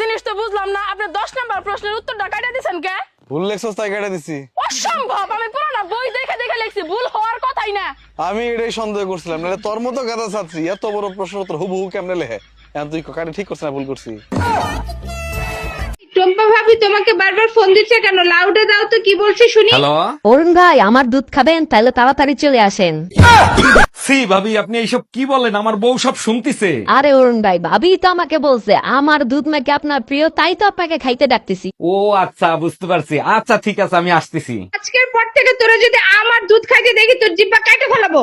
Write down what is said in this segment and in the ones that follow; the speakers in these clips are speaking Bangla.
জিনিস তো বুঝলাম না আপনি দশ নাম্বার প্রশ্নের উত্তরটা কাটা দিছেন কে? ভুল লেখছস তাই কেটে দিছি। অসম্ভব আমি পুরোনো বই দেখে দেখে লিখছি ভুল হওয়ার কথাই না। আমি এটাই সন্দেহ করছিলাম নাহলে তোর মতো গাদা ছাত্রী এত বড় প্রশ্ন উত্তর হুবহু কেমনে লেখে? এখন তুই কাটে ঠিক করছিস না ভুল করছি টম্পা ভাবি তোমাকে বারবার ফোন দিচ্ছে কেন? লাউডে দাও তো কি বলছে শুনি। হ্যালো? অরুণ ভাই আমার দুধ খাবেন তাহলে তাড়াতাড়ি চলে আসেন। সি ভাবি আপনি এইসব কি বলেন? আমার বউ সব শুনতিছে। আরে অরুণ ভাই ভাবি তো আমাকে বলছে আমার দুধ নাকি আপনার প্রিয় তাই তো আপনাকে খাইতে ডাকতেছি। ও আচ্ছা বুঝতে পারছি। আচ্ছা ঠিক আছে আমি আসতেছি। আজকের পর থেকে তোরা যদি আমার দুধ খাইতে দেখি তোর জিব্বা কাটে ফেলাবো।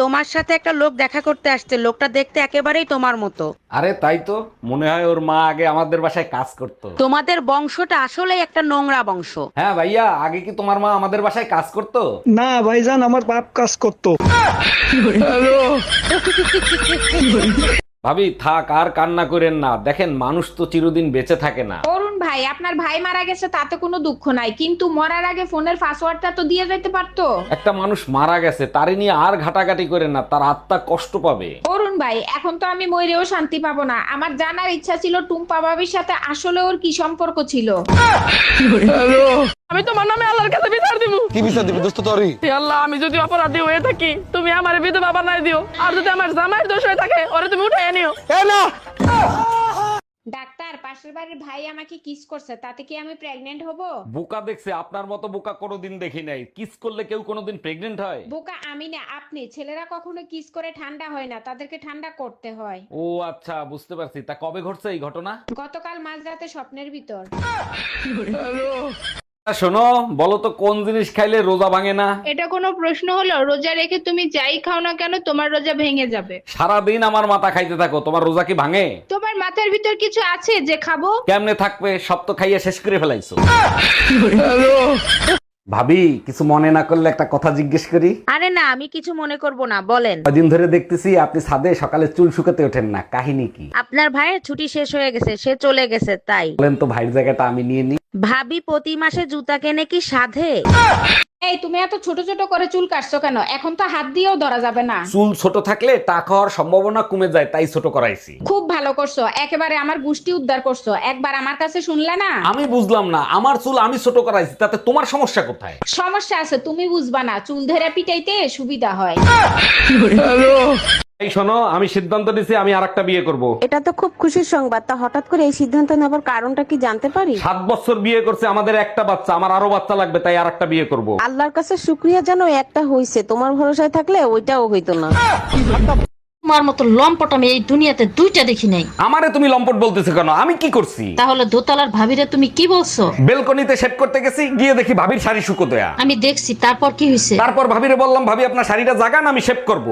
তোমার সাথে একটা লোক দেখা করতে আসছে লোকটা দেখতে একেবারেই তোমার মতো। আরে তাই তো মনে হয় ওর মা আগে আমাদের বাসায় কাজ করতো। তোমাদের বংশটা আসলে একটা নোংরা বংশ। হ্যাঁ ভাইয়া আগে কি তোমার মা আমাদের বাসায় কাজ করতো? না ভাইজান আমার বাপ কাজ করতো। ভাবি থাক আর কান্না করেন না। দেখেন মানুষ তো চিরদিন বেঁচে থাকে না। ভাই আপনার ভাই মারা গেছে তাতে কোনো দুঃখ নাই। কিন্তু মরার আগে ফোনের পাসওয়ার্ডটা তো দিয়ে যেতে পারতো। একটা মানুষ মারা গেছে তারে নিয়ে আর ঘাটাঘাটি করেন না তার আত্মা কষ্ট পাবে। অরুণ ভাই এখন তো আমি মরেও শান্তি পাবো না। আমার জানার ইচ্ছা ছিল টুম্পা বাবির সাথে আসলে ওর কি সম্পর্ক ছিল। আমি তোমার নামে আল্লাহর কাছে বিচার দিব। কি বিচার দিবি দোস্ত তোরই? হে আল্লাহ আমি যদি অপরাধী হয়ে থাকি তুমি আমার বিধবা বানাই দিও। আর যদি আমার জামাইয়ের দোষ হয়ে থাকে ওরে তুমি উঠে নিও। এ না! ডাক্তার পাশের বাড়ির ভাই আমাকে কিস করছে তাতে কি আমি প্রেগনেন্ট হব? বোকা দেখছে আপনার মতো বোকা কোনোদিন দেখি নাই। কিস করলে কেউ কোনোদিন প্রেগনেন্ট হয়? বোকা আমি না আপনি। ছেলেরা কখনো কিস করে ঠান্ডা হয় না তাদেরকে ঠান্ডা করতে হয়। ও আচ্ছা বুঝতে পারছি। তা কবে ঘটছে এই ঘটনা? গতকাল মাঝরাতে স্বপ্নের ভিতর। শোনো বলো তো কোন জিনিস খাইলে রোজা ভাঙে না? এটা কোনো প্রশ্ন হলো? রোজা রেখে তুমি যাই খাও না কেন তোমার রোজা ভেঙে যাবে। সারা দিন আমার মাথা খাইতে থাকো তোমার রোজা কি ভাঙে? তোমার মাথার ভিতর কিছু আছে যে খাব? কেমনে থাকবে? সব তো খাইয়ে শেষ করে ফেলাইছো। ভাবি কিছু মনে না করলে একটা কথা জিজ্ঞেস করি। আরে না আমি কিছু মনে করব না বলেন। কদিন ধরে দেখতেছি আপনি ছাদে সকালে চুল শুকাতে ওঠেন না কাহিনী কি? আপনার ভাইয়ের ছুটি শেষ হয়ে গেছে সে চলে গেছে তাই। বলেন তো ভাইয়ের জায়গাটা আমি নিয়ে নি ভাবি প্রতি মাসে জুতা কেনে কি সাধে? এই তুমি এত ছোট ছোট করে চুল কাটছো কেন? এখন তো হাত দিয়েও ধরা যাবে না। চুল ছোট থাকলে টাক হওয়ার সম্ভাবনা কমে যায় তাই ছোট করাইছি। খুব ভালো করছ। একেবারে আমার গুষ্টি উদ্ধার করছ। একবার আমার কাছে শুনলে না? আমি বুঝলাম না আমার চুল আমি ছোট করাইছি তাতে তোমার সমস্যা কোথায়? সমস্যা আছে তুমি বুঝবা না। চুল ধরে পিটাইতে সুবিধা হয়। এই শোনো আমি সিদ্ধান্ত নিছি আমি আর একটা বিয়ে করব। এটা তো খুব খুশির সংবাদ। তা হঠাৎ করে এই সিদ্ধান্ত নেবার কারণটা কি জানতে পারি? সাত বছর বিয়ে করছে আমাদের একটা বাচ্চা আমার আরও বাচ্চা লাগবে তাই আর একটা বিয়ে করব। আল্লাহর কাছে শুক্রিয়া জানো একটা হইছে। তোমার ভরসায় থাকলে ওইটাও হইতো না। তোমার মতো লম্পট আমি এই দুনিয়াতে দুইটা দেখি নাই। আমারে তুমি লম্পট বলতেছো কেন? আমি কি করছি? তাহলে দোতলার ভাবিরে তুমি কি বলছো? বেলকনিতে শেভ করতে গেছি গিয়ে দেখি ভাবির শাড়ি শুকো দেয়া আমি দেখছি তারপর কি হয়েছে তারপর ভাবিরে বললাম ভাবি আপনার শাড়িটা জাগান আমি শেভ করব।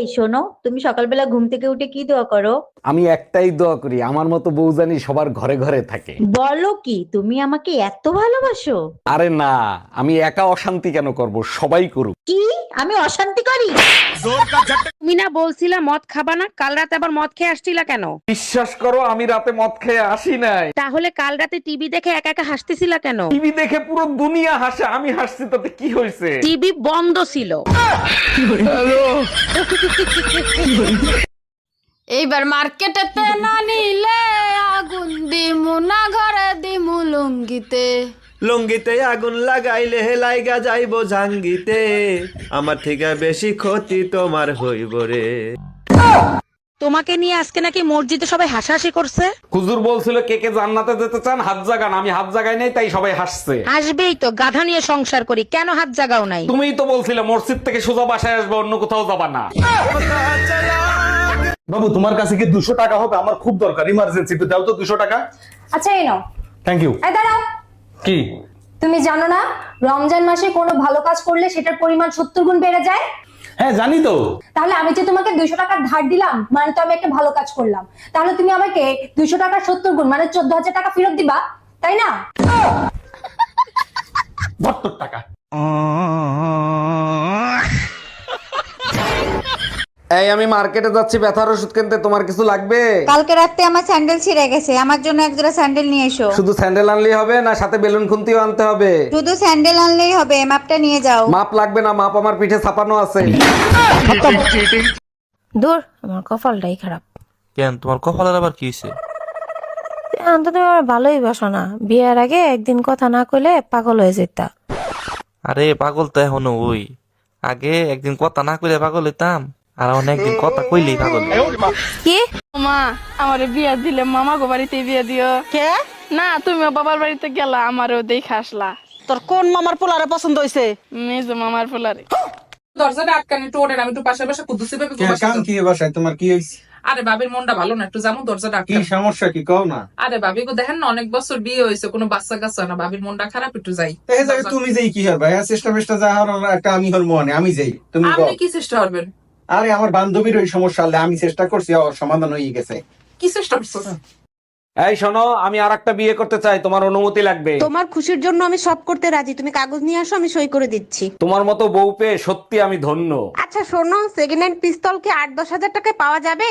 এই শোনো তুমি সকালবেলা ঘুম থেকে উঠে কি দোয়া করো? আমি একটাই দোয়া করি আমার মতো বউ জানি সবার ঘরে ঘরে থাকে। বলো কি তুমি আমাকে এত ভালোবাসো? আরে না আমি একা অশান্তি কেন করব? সবাই করুক। কি? আমি অশান্তি করি? তুমি না বলছিলা মদ খাবা না কাল রাতে আবার মদ খেয়ে আসছিলা কেন? বিশ্বাস করো আমি রাতে মদ খেয়ে আসি নাই। তাহলে কাল রাতে টিভি দেখে একা একা হাসতেছিলা কেন? টিভি দেখে পুরো দুনিয়া হাসে আমি হাসছি তাতে কি হয়েছে টিভি বন্ধ ছিল। এইবার মার্কেটেতে না নিলে আগুন দিমু না ঘরে দিমু লুঙ্গিতে। লুঙ্গিতে আগুন লাগাইলে লাইগা যাইব জাঙ্গিতে। আমার থেকে বেশি ক্ষতি তোমার হইব রে। তোমাকে নিয়ে আজকে নাকি মসজিদে সবাই হাসাহাসি করছে? হুজুর বলছিল কে কে জান্নাতে যেতে চান হাত জাগান। আমি হাত জাগাই নাই তাই সবাই হাসছে। আসবেই তো গাধা নিয়ে সংসার করি কেন হাত জাগাও নাই? তুমিই তো বলছিলে মসজিদ থেকে সোজা বাসায় আসবে অন্য কোথাও যাবা না। বাবু তোমার কাছে কি দুশো টাকা হবে? আমার খুব দরকার ইমার্জেন্সি একটু দাও তো দুশো টাকা। আচ্ছা এই নাও। থ্যাংক ইউ এই দাঁড়াও। কি? তুমি জানো না রমজান মাসে কোনো ভালো কাজ করলে সেটার পরিমাণ সত্তর গুণ বেড়ে যায়? হ্যাঁ জানি তো। তাহলে আমি যে তোমাকে দুইশো টাকা ধার দিলাম মানে তো আমি একটা ভালো কাজ করলাম। তাহলে তুমি আমাকে দুইশো টাকা সত্তর গুণ মানে চোদ্দ হাজার টাকা ফেরত দিবা তাই না? ভর্তর টাকা। এই আমি মার্কেটে যাচ্ছি ব্যথার ওষুধ কিনতে তোমার কিছু লাগবে? কালকে রাতে আমার স্যান্ডেল ছিঁড়ে গেছে আমার জন্য এক জোড়া স্যান্ডেল নিয়ে এসো। শুধু স্যান্ডেল আনলেই হবে না সাথে বেলুন খুন্তিও আনতে হবে? শুধু স্যান্ডেল আনলেই হবে মাপটা নিয়ে যাও। মাপ লাগবে না মাপ আমার পিঠে ছাপানো আছে। দূর আমার কপালটাই খারাপ। কেন তোমার কপালের আবার কি হয়েছে? এখন তো তুমি আমার ভালোই বাসো না। বিয়ের আগে একদিন কথা না কইলে পাগল হয়ে যেতা। আরে পাগল তো এখনও ওই। আগে একদিন কথা না কইলে পাগল হইতাম। আর এখন একদিন কথা কইলেই পাগল। কি? মা আমার বিয়া দিলে মামা গো বাড়িতে বিয়া দিও। কে? না তুমিও বাবার বাড়িতে গেলা আমারও দেখে আসলা। তোর কোন মামার পোলারে পছন্দ হয়েছে মেজো মামার ফুলারে দরজাটা আটকানি একটু আমি একটু পাশে পাশে কুদুসি ভাবে কি বাসায়? তোমার কি হয়েছে আরে বাবির মনটা ভালো না একটু কি সমস্যা কি? কও না। আরে বাবি গো দেখেন না অনেক বছর বিয়ে হয়েছে কোনো বাচ্চা কাচ্চা না বাবির মনটা খারাপ একটু যাই। তুমি যাই কি হবে হ্যাঁ চেষ্টা পেষ্টা যা হওয়ার একটা আমি হর মনে আমি যাই। তুমি আপনি কি চেষ্টা করবেন? আরে আমার বান্ধবীর ওই সমস্যা হলে আমি চেষ্টা করছি ওর সমাধান হয়ে গেছে। কি চেষ্টা করছ এই শোনো আমি আর একটা বিয়ে করতে চাই তোমার অনুমতি লাগবে। তোমার খুশির জন্য আমি সব করতে রাজি। তুমি কাগজ নিয়ে আসো আমি সই করে দিচ্ছি। তোমার মতো বউ পেয়ে সত্যি আমি ধন্য। আচ্ছা শোনো সেকেন্ড হ্যান্ড পিস্তল কি আট দশ হাজার টাকায় পাওয়া যাবে?